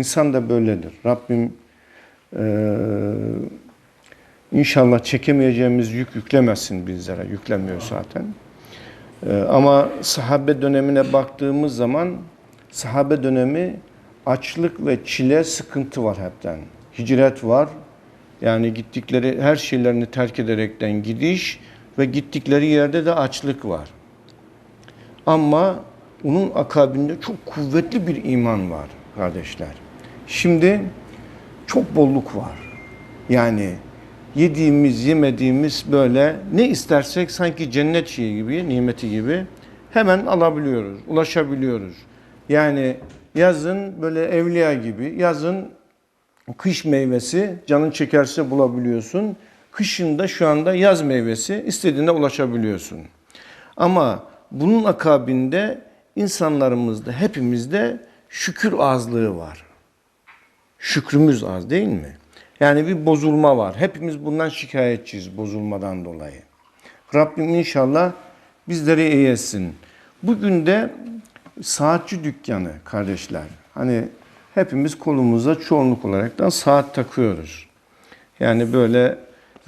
İnsan da böyledir. Rabbim eee, inşallah çekemeyeceğimiz yük yüklemesin bizlere. Yüklemiyor zaten. Eee, ama sahabe dönemine baktığımız zaman sahabe dönemi açlık ve çile sıkıntı var hepten. Hicret var. Yani gittikleri her şeylerini terk ederekten gidiş ve gittikleri yerde de açlık var. Ama onun akabinde çok kuvvetli bir iman var kardeşler. Şimdi çok bolluk var. Yani yediğimiz, yemediğimiz böyle ne istersek sanki cennet şeyi gibi, nimeti gibi hemen alabiliyoruz, ulaşabiliyoruz. Yani yazın böyle evliya gibi, yazın kış meyvesi canın çekerse bulabiliyorsun. Kışında şu anda yaz meyvesi istediğine ulaşabiliyorsun. Ama bunun akabinde insanlarımızda, hepimizde şükür azlığı var. Şükrümüz az değil mi? Yani bir bozulma var. Hepimiz bundan şikayetçiyiz bozulmadan dolayı. Rabbim inşallah bizleri iyi etsin. Bugün de saatçi dükkanı kardeşler. Hani hepimiz kolumuza çoğunluk olaraktan saat takıyoruz. Yani böyle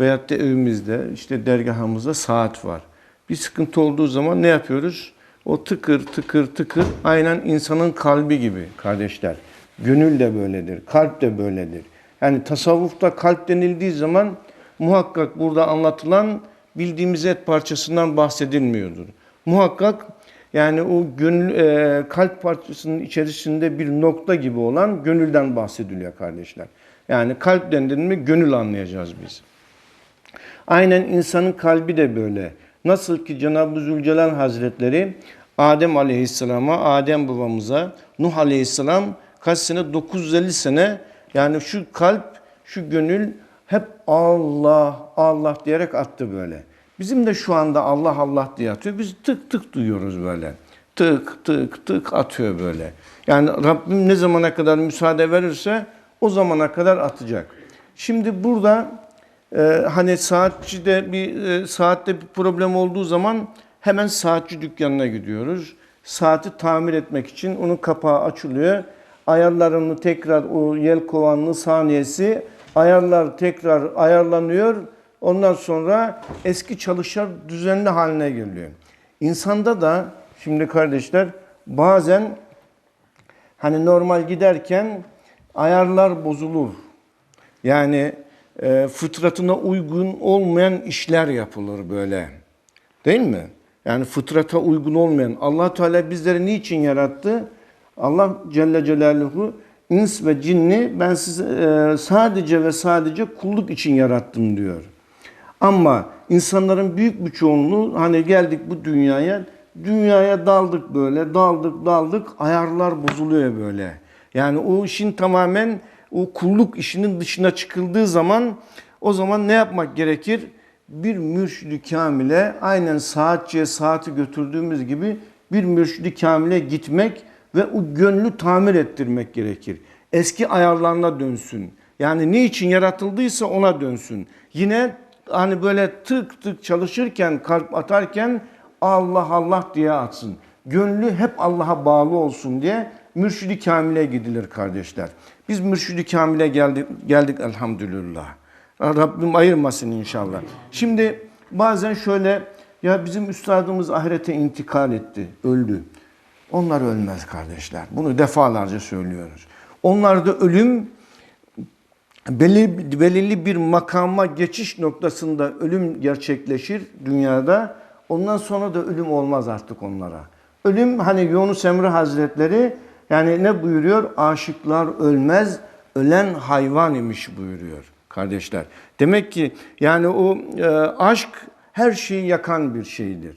veyahut da evimizde işte dergahımızda saat var. Bir sıkıntı olduğu zaman ne yapıyoruz? O tıkır tıkır tıkır aynen insanın kalbi gibi kardeşler. Gönül de böyledir, kalp de böyledir. Yani tasavvufta kalp denildiği zaman muhakkak burada anlatılan bildiğimiz et parçasından bahsedilmiyordur. Muhakkak yani o gönül, e, kalp parçasının içerisinde bir nokta gibi olan gönülden bahsediliyor kardeşler. Yani kalp denildi mi gönül anlayacağız biz. Aynen insanın kalbi de böyle. Nasıl ki Cenab-ı Zülcelal Hazretleri Adem Aleyhisselam'a, Adem babamıza, Nuh Aleyhisselam kaç sene? 950 sene yani şu kalp, şu gönül hep Allah, Allah diyerek attı böyle. Bizim de şu anda Allah Allah diye atıyor. Biz tık tık duyuyoruz böyle. Tık tık tık atıyor böyle. Yani Rabbim ne zamana kadar müsaade verirse o zamana kadar atacak. Şimdi burada ee, hani saatçide bir e, saatte bir problem olduğu zaman hemen saatçi dükkanına gidiyoruz. Saati tamir etmek için onun kapağı açılıyor. Ayarlarını tekrar o yel kovanlı saniyesi ayarlar tekrar ayarlanıyor. Ondan sonra eski çalışır düzenli haline geliyor. İnsanda da şimdi kardeşler bazen hani normal giderken ayarlar bozulur. Yani e, fıtratına uygun olmayan işler yapılır böyle. Değil mi? Yani fıtrata uygun olmayan. allah Teala bizleri niçin yarattı? Allah Celle Celaluhu ins ve cinni ben sizi e, sadece ve sadece kulluk için yarattım diyor. Ama insanların büyük bir çoğunluğu hani geldik bu dünyaya, dünyaya daldık böyle, daldık daldık, ayarlar bozuluyor böyle. Yani o işin tamamen o kulluk işinin dışına çıkıldığı zaman o zaman ne yapmak gerekir? Bir mürşidi kamile aynen saatçiye saati götürdüğümüz gibi bir mürşidi kamile gitmek ve o gönlü tamir ettirmek gerekir. Eski ayarlarına dönsün. Yani ne için yaratıldıysa ona dönsün. Yine hani böyle tık tık çalışırken, kalp atarken Allah Allah diye atsın. Gönlü hep Allah'a bağlı olsun diye mürşidi kamile gidilir kardeşler. Biz mürşidi kamile geldik, geldik elhamdülillah. Rabbim ayırmasın inşallah. Şimdi bazen şöyle ya bizim üstadımız ahirete intikal etti, öldü. Onlar ölmez kardeşler. Bunu defalarca söylüyoruz. Onlarda ölüm belirli, belirli bir makama geçiş noktasında ölüm gerçekleşir dünyada. Ondan sonra da ölüm olmaz artık onlara. Ölüm hani Yunus Emre Hazretleri yani ne buyuruyor? Aşıklar ölmez, ölen hayvan imiş buyuruyor kardeşler. Demek ki yani o e, aşk her şeyi yakan bir şeydir.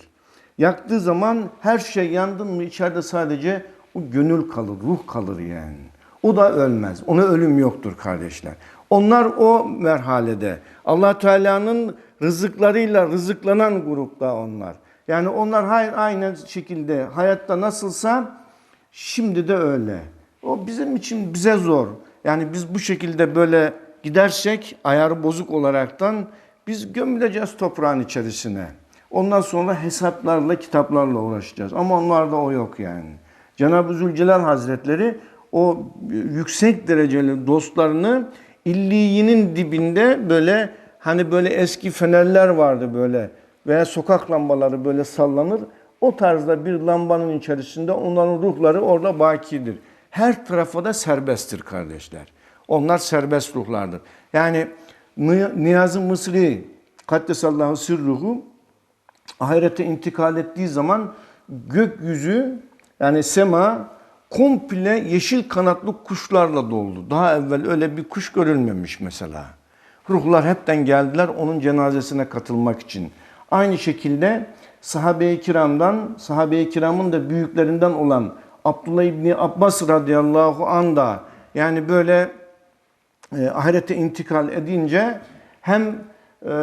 Yaktığı zaman her şey yandın mı içeride sadece o gönül kalır, ruh kalır yani. O da ölmez. Ona ölüm yoktur kardeşler. Onlar o merhalede. Allah Teala'nın rızıklarıyla rızıklanan grupta onlar. Yani onlar aynı şekilde hayatta nasılsa Şimdi de öyle. O bizim için bize zor. Yani biz bu şekilde böyle gidersek ayarı bozuk olaraktan biz gömüleceğiz toprağın içerisine. Ondan sonra hesaplarla, kitaplarla uğraşacağız. Ama onlarda o yok yani. Cenab-ı Zülcelal Hazretleri o yüksek dereceli dostlarını illiyinin dibinde böyle hani böyle eski fenerler vardı böyle veya sokak lambaları böyle sallanır. O tarzda bir lambanın içerisinde onların ruhları orada bakidir. Her tarafa da serbesttir kardeşler. Onlar serbest ruhlardır. Yani Ni- Niyazi Mısri Kaddesallahu sirruhu ahirete intikal ettiği zaman gökyüzü yani sema komple yeşil kanatlı kuşlarla doldu. Daha evvel öyle bir kuş görülmemiş mesela. Ruhlar hepten geldiler onun cenazesine katılmak için. Aynı şekilde sahabe-i kiramdan, sahabe-i kiramın da büyüklerinden olan Abdullah İbni Abbas radıyallahu anh da yani böyle e, ahirete intikal edince hem e,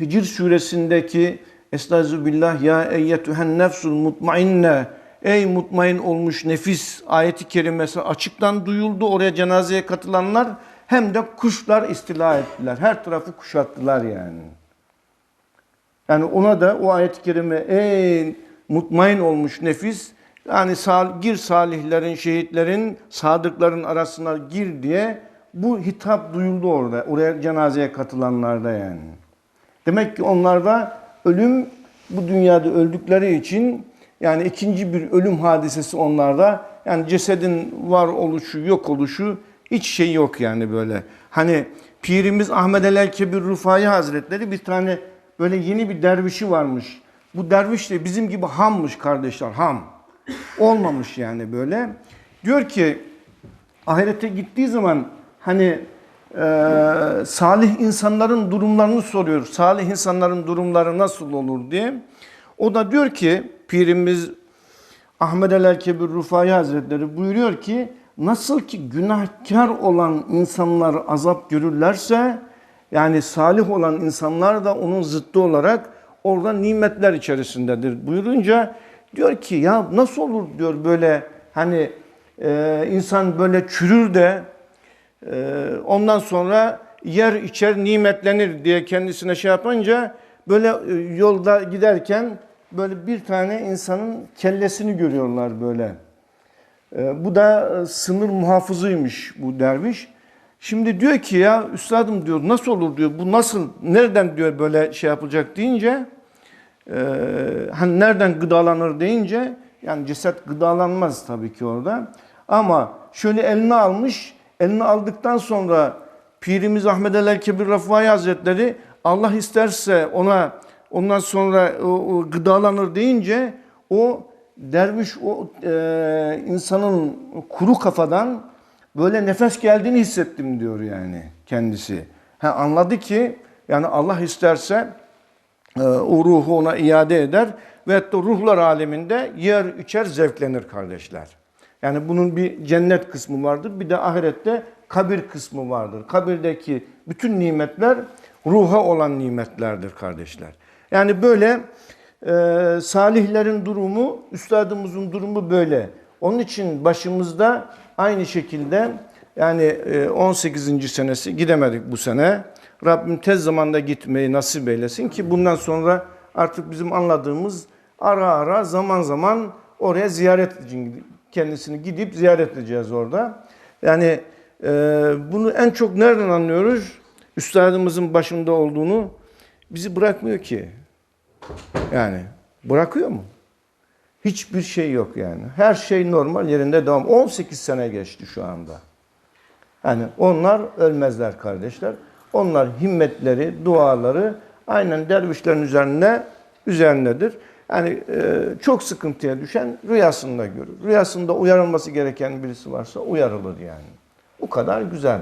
Hicr suresindeki Estağfirullah ya eyyetühen nefsul mutmainne Ey mutmain olmuş nefis ayeti kerimesi açıktan duyuldu. Oraya cenazeye katılanlar hem de kuşlar istila ettiler. Her tarafı kuşattılar yani. Yani ona da o ayet-i kerime ey mutmain olmuş nefis yani sal, gir salihlerin, şehitlerin, sadıkların arasına gir diye bu hitap duyuldu orada. Oraya cenazeye katılanlarda yani. Demek ki onlarda ölüm bu dünyada öldükleri için yani ikinci bir ölüm hadisesi onlarda. Yani cesedin var oluşu, yok oluşu hiç şey yok yani böyle. Hani Pirimiz Ahmed el Kebir Rufai Hazretleri bir tane böyle yeni bir dervişi varmış. Bu derviş de bizim gibi hammış kardeşler, ham. Olmamış yani böyle. Diyor ki ahirete gittiği zaman hani e, salih insanların durumlarını soruyor. Salih insanların durumları nasıl olur diye. O da diyor ki Pirimiz Ahmed el Kebir Rufai Hazretleri buyuruyor ki nasıl ki günahkar olan insanlar azap görürlerse yani salih olan insanlar da onun zıttı olarak orada nimetler içerisindedir buyurunca diyor ki ya nasıl olur diyor böyle hani e, insan böyle çürür de ondan sonra yer içer nimetlenir diye kendisine şey yapınca böyle e, yolda giderken böyle bir tane insanın kellesini görüyorlar böyle. E, bu da e, sınır muhafızıymış bu derviş. Şimdi diyor ki ya üstadım diyor nasıl olur diyor bu nasıl nereden diyor böyle şey yapılacak deyince e, hani nereden gıdalanır deyince yani ceset gıdalanmaz tabii ki orada. Ama şöyle eline almış eline aldıktan sonra Pirimiz Ahmed el Kebir Rafai Hazretleri Allah isterse ona ondan sonra o, o gıdalanır deyince o derviş o e, insanın kuru kafadan böyle nefes geldiğini hissettim diyor yani kendisi. Ha, anladı ki yani Allah isterse e, o ruhu ona iade eder ve ruhlar aleminde yer içer zevklenir kardeşler. Yani bunun bir cennet kısmı vardır bir de ahirette kabir kısmı vardır. Kabirdeki bütün nimetler ruha olan nimetlerdir kardeşler. Yani böyle e, salihlerin durumu, üstadımızın durumu böyle. Onun için başımızda aynı şekilde yani e, 18. senesi gidemedik bu sene. Rabbim tez zamanda gitmeyi nasip eylesin ki bundan sonra artık bizim anladığımız ara ara zaman zaman oraya ziyaret için kendisini gidip ziyaret edeceğiz orada. Yani e, bunu en çok nereden anlıyoruz? Üstadımızın başında olduğunu bizi bırakmıyor ki. Yani bırakıyor mu? Hiçbir şey yok yani. Her şey normal yerinde devam. 18 sene geçti şu anda. Yani onlar ölmezler kardeşler. Onlar himmetleri, duaları aynen dervişlerin üzerine üzerindedir. Yani e, çok sıkıntıya düşen rüyasında görür. Rüyasında uyarılması gereken birisi varsa uyarılır yani. Bu kadar güzel.